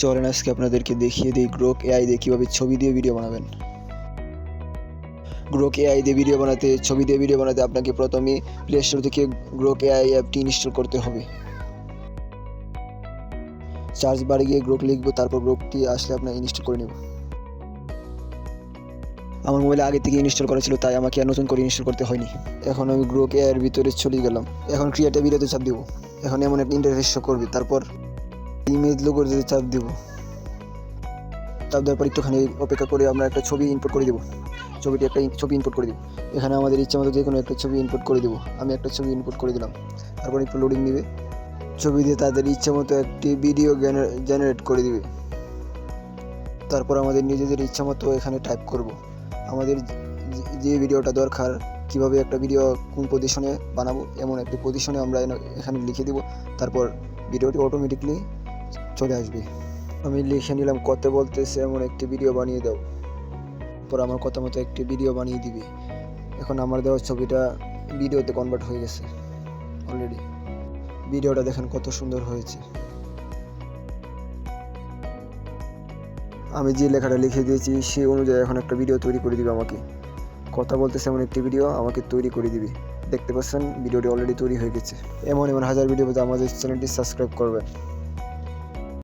চলেন আজকে আপনাদেরকে দেখিয়ে দিই গ্রোক এআই দিয়ে কীভাবে ছবি দিয়ে ভিডিও বানাবেন। গ্রোক এআই দিয়ে ভিডিও বানাতে, ছবি দিয়ে ভিডিও বানাতে আপনাকে প্রথমে প্লে স্টোর থেকে গ্রোক এআই অ্যাপটি ইনস্টল করতে হবে। চার্জ বারে গিয়ে গ্রোক লিখব, তারপর গ্রোকটি আসলে আপনার ইনস্টল করে নেব। আমার মোবাইলে আগে থেকে ইনস্টল করা ছিল, তাই আমাকে আর নতুন করে ইনস্টল করতে হয়নি। এখন আমি গ্রোক এর ভিতরে চলে গেলাম। এখন ক্রিয়েটে ভিডিওতে চাপ দিব। এখন এমন একটা ইন্টারফেস শো করবে, তারপর ইমেজ লোগোর যদি চাপ দিব চাপ দেওয়ার পর একটুখানি অপেক্ষা করে আমরা একটা ছবি ইনপুট করে দেবো। ছবিটি একটা ছবি ইনপুট করে দেবো। এখানে আমাদের ইচ্ছা মতো যে কোনো একটা ছবি ইনপুট করে দেবো। আমি একটা ছবি ইনপুট করে দিলাম। তারপর একটু লোডিং নেবে। ছবি দিয়ে তাদের ইচ্ছা মতো একটি ভিডিও জেনারেট করে দিবে। তারপর আমাদের নিজেদের ইচ্ছা মতো এখানে টাইপ করব। আমাদের যে ভিডিওটা দরকার, কীভাবে একটা ভিডিও কোন পজিশনে বানাবো, এমন একটি পজিশনে আমরা এখানে লিখে দিব। তারপর ভিডিওটি অটোমেটিকলি চলে আসবে। আমি লিখে নিলাম কত বলতেছে এমন একটি ভিডিও বানিয়ে দাও। পর আমার কথা মতো একটি ভিডিও বানিয়ে দিবে। এখন আমার দেওয়া ছবিটা ভিডিওতে কনভার্ট হয়ে গেছে অলরেডি ভিডিওটা দেখেন কত সুন্দর হয়েছে। আমি যে লেখাটা লিখে দিয়েছি, সে অনুযায়ী এখন একটা ভিডিও তৈরি করে দিবে আমাকে। কথা বলতেছে এমন একটি ভিডিও আমাকে তৈরি করে দিবে। দেখতে পাচ্ছেন ভিডিওটি অলরেডি তৈরি হয়ে গেছে। এমন এমন হাজার ভিডিও পেতে আমাদের চ্যানেলটি সাবস্ক্রাইব করবেন।